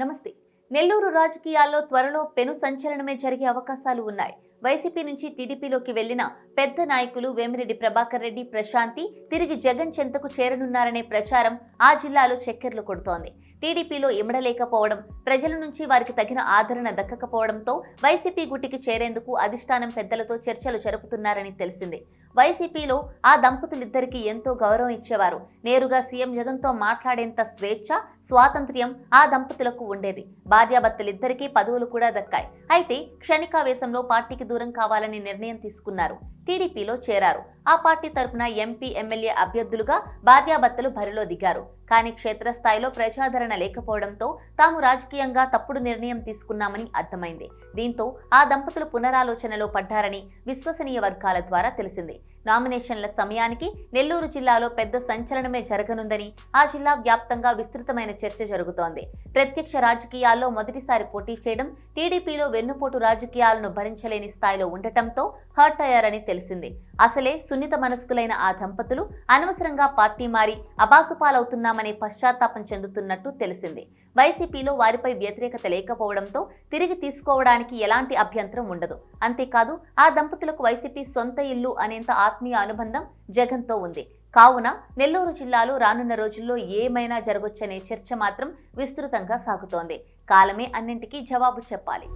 నమస్తే. నెల్లూరు రాజకీయాల్లో త్వరలో పెను సంచలనమే జరిగే అవకాశాలు ఉన్నాయి. వైసీపీ నుంచి టీడీపీలోకి వెళ్ళిన పెద్ద నాయకులు వేమిరెడ్డి ప్రభాకర్ రెడ్డి ప్రశాంతి తిరిగి జగన్ చెంతకు చేరనున్నారనే ప్రచారం ఆ జిల్లాలో చక్కెర్లు కొడుతోంది. టీడీపీలో ఇమడలేకపోవడం ప్రజల నుంచి వారికి తగిన ఆదరణ దక్కకపోవడంతో వైసీపీ గుట్టికి చేరేందుకు అధిష్టానం పెద్దలతో చర్చలు జరుపుతున్నారని తెలిసింది. వైసీపీలో ఆ దంపతులిద్దరికీ ఎంతో గౌరవం ఇచ్చేవారు. నేరుగా సీఎం జగన్తో మాట్లాడేంత స్వేచ్ఛ స్వాతంత్ర్యం ఆ దంపతులకు ఉండేది. భార్యాభర్తలిద్దరికీ పదవులు కూడా దక్కాయి. అయితే క్షణికావేశంలో పార్టీకి దూరం కావాలని నిర్ణయం తీసుకున్నారు. టీడీపీలో చేరారు. ఆ పార్టీ తరపున ఎంపీ ఎమ్మెల్యే అభ్యర్థులుగా భార్యాభర్తలు బరిలో దిగారు. కానీ క్షేత్రస్థాయిలో ప్రజాదరణ లేకపోవడంతో తాము రాజకీయంగా తప్పుడు నిర్ణయం తీసుకున్నామని అర్థమైంది. దీంతో ఆ దంపతులు పునరాలోచనలో పడ్డారని విశ్వసనీయ వర్గాల ద్వారా తెలిసింది. నామినేషన్ల సమయానికి నెల్లూరు జిల్లాలో పెద్ద సంచలనమే జరగనుందని ఆ జిల్లా వ్యాప్తంగా విస్తృతమైన చర్చ జరుగుతోంది. ప్రత్యక్ష రాజకీయాల్లో మొదటిసారి పోటీ చేయడం టీడీపీలో వెన్నుపోటు రాజకీయాలను భరించలేని స్థాయిలో ఉండటంతో హర్ట్ అయ్యారని తెలిసింది. అసలే సున్నిత మనస్కులైన ఆ దంపతులు అనవసరంగా పార్టీ మారి అబాసుపాలవుతున్నామనే పశ్చాత్తాపం చెందుతున్నట్టు తెలిసింది. వైసీపీలో వారిపై వ్యతిరేకత లేకపోవడంతో తిరిగి తీసుకోవడానికి ఎలాంటి అభ్యంతరం ఉండదు. అంతేకాదు ఆ దంపతులకు వైసీపీ సొంత ఇల్లు అనేంత ఆత్మీయ అనుబంధం జగన్తో ఉంది. కావున నెల్లూరు జిల్లాలో రానున్న రోజుల్లో ఏమైనా జరగొచ్చనే చర్చ మాత్రం విస్తృతంగా సాగుతోంది. కాలమే అన్నింటికీ జవాబు చెప్పాలి.